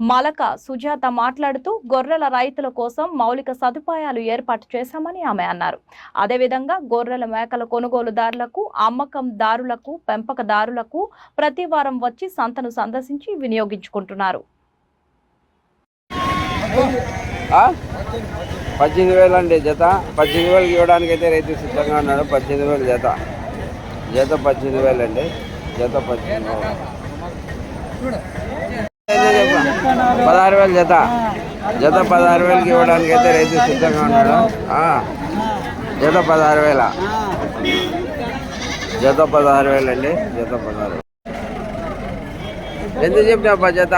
Malaka Sujatha మాట్లాడుతూ గొర్రెల రైతుల కోసం మౌలిక సదుపాయాలు ఏర్పాటు చేశామని ఆమె అన్నారు. అదేవిధంగా గొర్రెల మేకల కొనుగోలుదారులకు అమ్మకందారులకు పెంపకదారులకు ప్రతి వారం వచ్చి సంతను సందర్శించి వినియోగించుకుంటున్నారు. పద్దెనిమిది వేలు అండి జత. పద్దెనిమిది వేలు ఇవ్వడానికి అయితే రైతు సిద్ధంగా ఉన్నాడు పద్దెనిమిది వేలు జత. జత పద్దెనిమిది వేలు అండి జత పద్దెనిమిది వేలు. పదహారు వేలు జత. జత పదహారు వేలకి ఇవ్వడానికి అయితే రైతు సిద్ధంగా ఉన్నాడు. జత పదహారు వేల. జత పదహారు వేలు అండి జత పదహారు ఎంత చెప్పినాపా జత?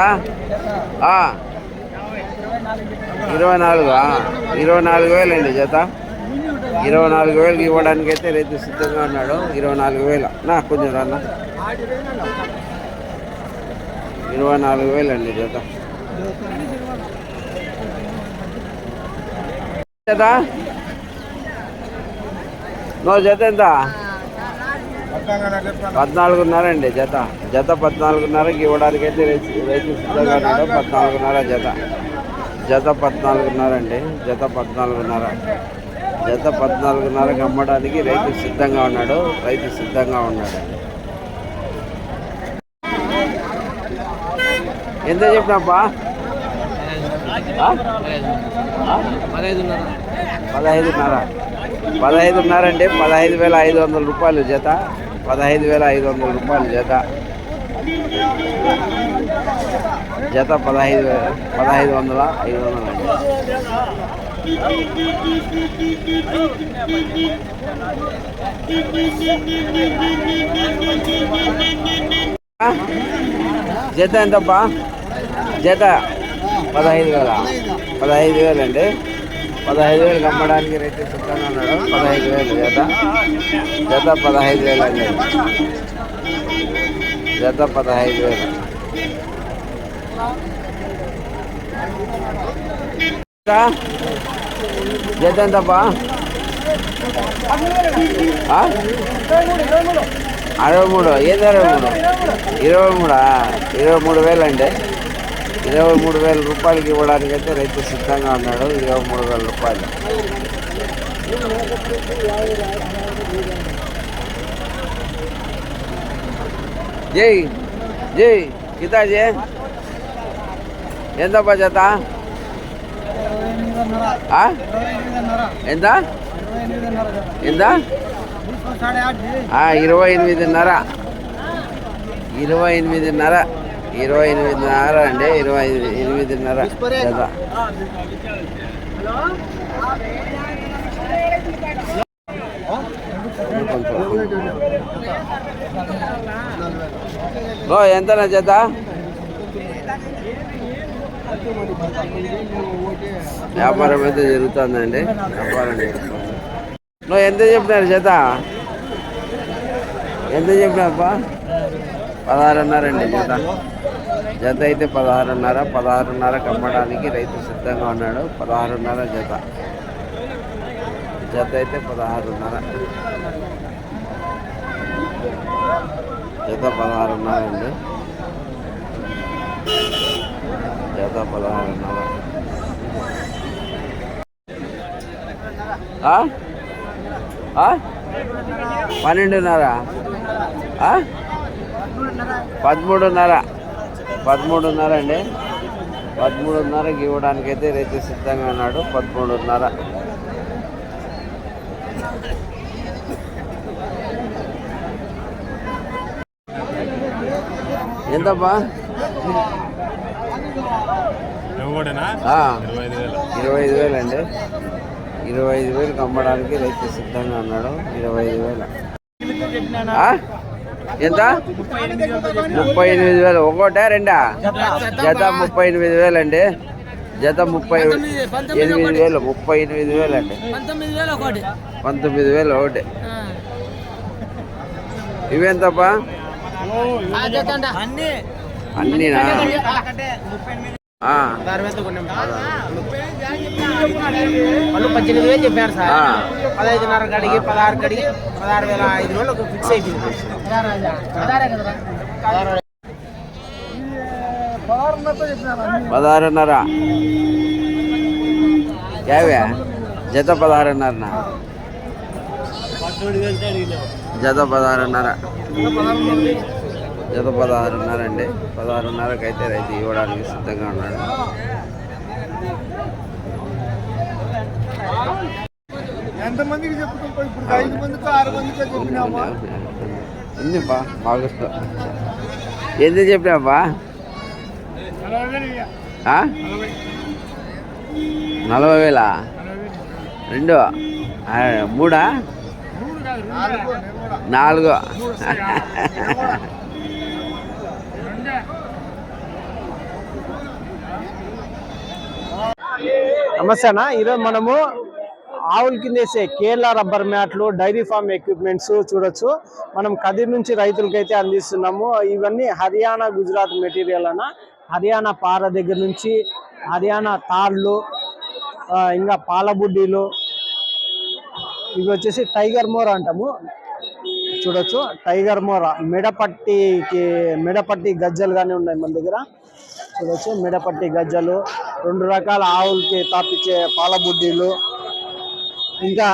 ఇరవై నాలుగు ఇరవై నాలుగు వేలండి జత. ఇరవై నాలుగు వేలకి ఇవ్వడానికి అయితే రైతు సిద్ధంగా ఉన్నాడు. ఇరవై నాలుగు వేలు. నా కొంచెం రాన్న ఇరవై నాలుగు వేలు అండి జత. జత? నో జత ఎంత? పద్నాలుగున్నర అండి జత. జత పద్నాలుగున్నరకి ఇవ్వడానికి అయితే రైతు సిద్ధంగా ఉన్నాడు పద్నాలుగున్నర జత. జత పద్నాలుగున్నర అండి జత పద్నాలుగున్నర. జత పద్నాలుగున్నరకి అమ్మడానికి రైతు సిద్ధంగా ఉన్నాడు. రైతు సిద్ధంగా ఉన్నాడు. ఎంత చెప్పినాపా పదహైదున్నర. పదహైదున్నర అంటే పదహైదు వేల ఐదు వందల రూపాయలు జత. పదహైదు వేల ఐదు వందల రూపాయలు జత. జత పదహైదు వేల పదహైదు వందల ఐదు వందలు జత ఎంతప్పా జత? పదహైదు వేల. పదహైదు వేలు అండి. పదహైదు వేలు అమ్మడానికి రైతు సిద్ధంగా ఉన్నాడు పదహైదు వేలు జత. జత పదహైదు వేలు అండి. జత పదహైదు వేలు. జత? జత ఎంతప్పా? అరవై మూడు. ఏది అరవై మూడు? ఇరవై మూడా? ఇరవై మూడు వేలు అండి. ఇరవై మూడు వేల రూపాయలకి ఇవ్వడానికి అయితే రైతు సిద్ధంగా ఉన్నాడు ఇరవై మూడు వేల రూపాయలు జై జై గీతాజీ ఎంతప్పా జత ఆ? ఎంత ఎంత ఆ, ఇరవై ఎనిమిదిన్నర ఇరవై ఎనిమిదిన్నర ఇరవై ఎనిమిదిన్నర అండి ఇరవై ఎనిమిదిన్నర జత ఓ ఎంతనా జత? వ్యాపారం అయితే జరుగుతుందండి. వ్యాపారం జరుగుతుంది. నువ్వు ఎంత చెప్పినారు చేత ఎంత చెప్పినారప్పా పదహారున్నారండి చేత జత అయితే పదహారున్నర పదహారున్నరకు అమ్మడానికి రైతు సిద్ధంగా ఉన్నాడు. పదహారున్నర జత. జత అయితే పదహారున్నర. జత పదహారున్నర అండి. జత పదహారున్నర. పన్నెండున్నర. పదమూడున్నర. పదమూడున్నర అండి. పదమూడున్నరకి ఇవ్వడానికి అయితే రైతు సిద్ధంగా ఉన్నాడు. పదమూడున్నర. ఆ, ఇరవై ఐదు వేలు. ఇరవై ఐదు వేలు అండి. ఇరవై ఐదు వేలకు అమ్మడానికి రైతు సిద్ధంగా ఉన్నాడు. ఇరవై ఐదు వేలు ఆ? ఎంత? ముప్పై ఎనిమిది వేలు. ఒకటే రెండా? జత ముప్పై ఎనిమిది వేలు అండి జత ముప్పై ఎనిమిది వేలు. ముప్పై ఎనిమిది వేలు అండి పంతొమ్మిది వేలు ఒకటి. ఇవెంతప్పా? అన్ని. అన్నీనా? పద్దెనిమిది వేలు చెప్పారు సార్. పదహైదున్నర కడిగి పదహారు కడిగి పదహారు వేల ఐదు వేలు ఫిక్స్ అయిపోయింది. పదహారున్నర. యావే? జత పదహారున్నర జత పదహారున్నర. జత పదహారున్నర అండి. పదహారున్నరకి రైతు ఇవ్వడానికి సిద్ధంగా ఉన్నాడు. ఎంతమందికి చెప్పుకుంటాం ఇప్పుడు ఐదు మందికి ఆరు మందికి చెప్పినామా? ఎంత? నలభై వేలా? రెండు? ఆ, మూడా? నాలుగు. నమస్తే అన్న ఈరోజు మనము ఆవుల కింద వేసే కేరళ రబ్బర్ మ్యాట్లు డైరీ ఫార్మ్ ఎక్విప్మెంట్స్ చూడొచ్చు. మనం కదిరి నుంచి రైతులకైతే అందిస్తున్నాము. ఇవన్నీ హర్యానా గుజరాత్ మెటీరియల్ అన్న. హర్యానా పార దగ్గర నుంచి హర్యానా తాళ్ళు ఇంకా పాలబుడ్డీలు. ఇవి వచ్చేసి టైగర్ మోర్ అంటాము. చూడొచ్చు. టైగర్ మోర. మెడపట్టికి మెడపట్టి గజ్జలు కానీ ఉన్నాయి మన దగ్గర. చూడొచ్చు. మెడపట్టి గజ్జలు. రెండు రకాల ఆవులకి తాపించే పాలబుడ్డీలు. ఇంకా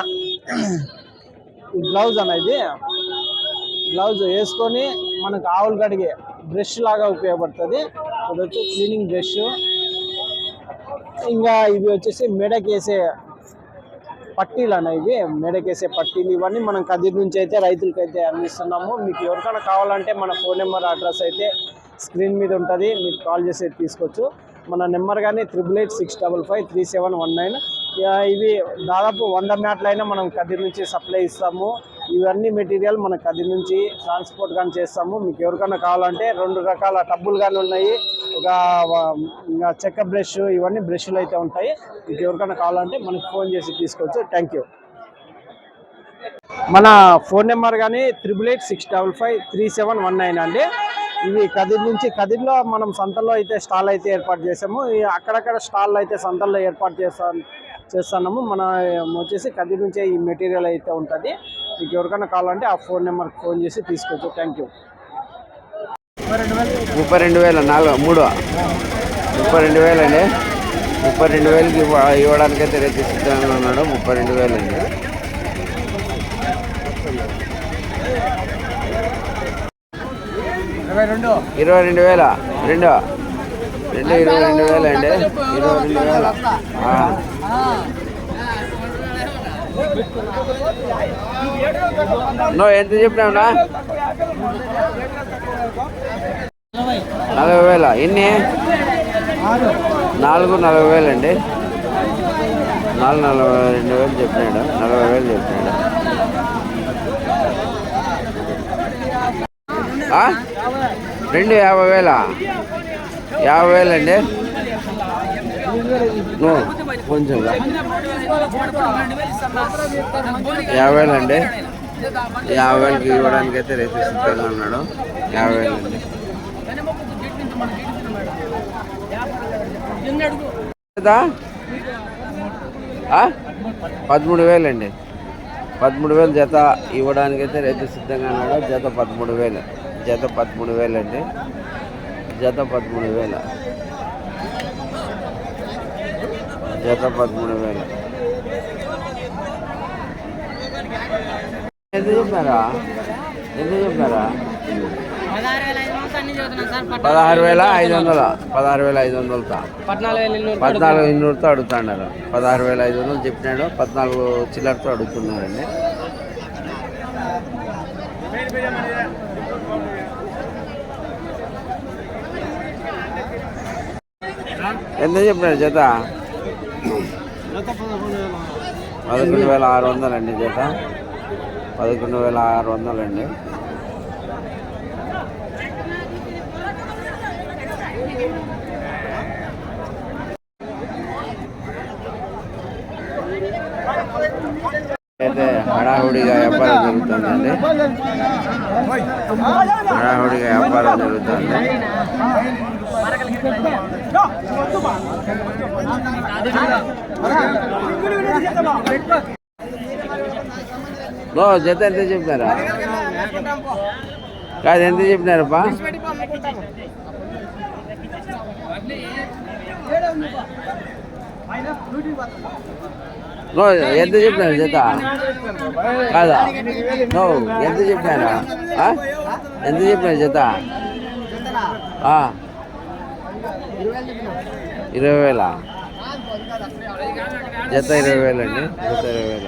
ఈ గ్లౌజ్ అనేది బ్లౌజ్ వేసుకొని మనకు ఆవులు కడిగే బ్రష్ లాగా ఉపయోగపడుతుంది. చూడొచ్చు క్లీనింగ్ బ్రష్. ఇంకా ఇవి వచ్చేసి మెడకేసే పట్టీలు అనేవి మెడకేసే మేడకేసే పట్టీలు. ఇవన్నీ మనం కదిరి నుంచి అయితే రైతులకి అయితే అందిస్తున్నాము. మీకు ఎవరికైనా కావాలంటే మన ఫోన్ నెంబర్ అడ్రస్ అయితే స్క్రీన్ మీద ఉంటుంది. మీరు కాల్ చేసి తీసుకోవచ్చు మన నెంబర్ కానీ triple eight six double five three seven one nine ఇవి దాదాపు వంద మ్యాట్లైనా మనం కదిరి నుంచి సప్లై ఇస్తాము. ఇవన్నీ మెటీరియల్ మన కదిరి నుంచి ట్రాన్స్పోర్ట్ కానీ చేస్తాము. మీకు ఎవరికైనా కావాలంటే రెండు రకాల టబ్బులు కానీ ఉన్నాయి. ఒక ఇంకా చెక్క బ్రష్ ఇవన్నీ బ్రష్లు అయితే ఉంటాయి. మీకు ఎవరికైనా కావాలంటే మనకి ఫోన్ చేసి తీసుకోవచ్చు. Thank you. మన ఫోన్ నెంబర్ కానీ triple eight six double five three seven one nine అండి. ఇవి కదిర్ నుంచి కదిర్లో మనం సంతల్లో అయితే స్టాల్ అయితే ఏర్పాటు చేసాము. అక్కడక్కడ స్టాల్ అయితే సంతల్లో ఏర్పాటు చేస్తాం. చేస్తున్నాము. మన వచ్చేసి కదిర్ నుంచే ఈ మెటీరియల్ అయితే ఉంటుంది. మీకు ఎవరికైనా కావాలంటే ఆ ఫోన్ నెంబర్కి ఫోన్ చేసి తీసుకోవచ్చు. Thank you. ముప్పై రెండు వేల నాలుగు మూడు. ముప్పై రెండు వేలు అండి ముప్పై రెండు వేలకి ఇవ్వ- ఇవ్వడానికి అయితే రైతు సిద్ధంగా ఉన్నాడు ముప్పై రెండు వేలు అండి ఇరవై రెండు వేల రెండు. రెండు ఇరవై రెండు వేలు అండి. ఇరవై రెండు వేల. నువ్వు ఎంత చెప్పినావునా నలభై వేల? ఎన్ని? నాలుగు నలభై వేలు అండి. నాలుగు నలభై రెండు వేలు చెప్పినాడు. నలభై వేలు చెప్పినాడు. రెండు యాభై వేలా? యాభై వేలండి నో, కొంచెం యాభై వేలండి యాభై వేలకి ఇవ్వడానికి అయితే రైతు సిద్ధంగా ఉన్నాడు. యాభై వేలు పదమూడు వేలండి పదమూడు వేలు జత ఇవ్వడానికైతే రైతు సిద్ధంగా ఉన్నాడు. జత పదమూడు వేలు జత పదమూడు వేలండి జత పదమూడు వేలు. జత పదమూడు వేలు. ఎంత చెప్పారా? ఎంత చెప్పారా? పదహారు వేల ఐదు వందల పదహారు వేల ఐదు వందలతో? పద్నాలుగు ఇన్నూరుతో అడుగుతున్నారు. పదహారు వేల ఐదు వందలు చెప్పినాడు. పద్నాలుగు చిల్లరతో అడుగుతున్నారండి. ఎంత చెప్పినాడు జత? పదకొండు వేల ఆరు వందలండి జత. పదకొండు వేల ఆరు వందలండి. అయితే హడాహుడిగా వ్యాపారం జరుగుతుందండి. హడాహుడిగా వ్యాపారం జరుగుతుంది నో జత ఎంత చెప్పినారా? కాదు ఎంత చెప్పినారప్పా? నో ఎంత చెప్పినారు జత? కాదా? నో ఎంత చెప్పినారా? ఎంత చెప్పినారు జత? ఇరవై వేల? జత ఇరవై వేలండి జత ఇరవై వేల.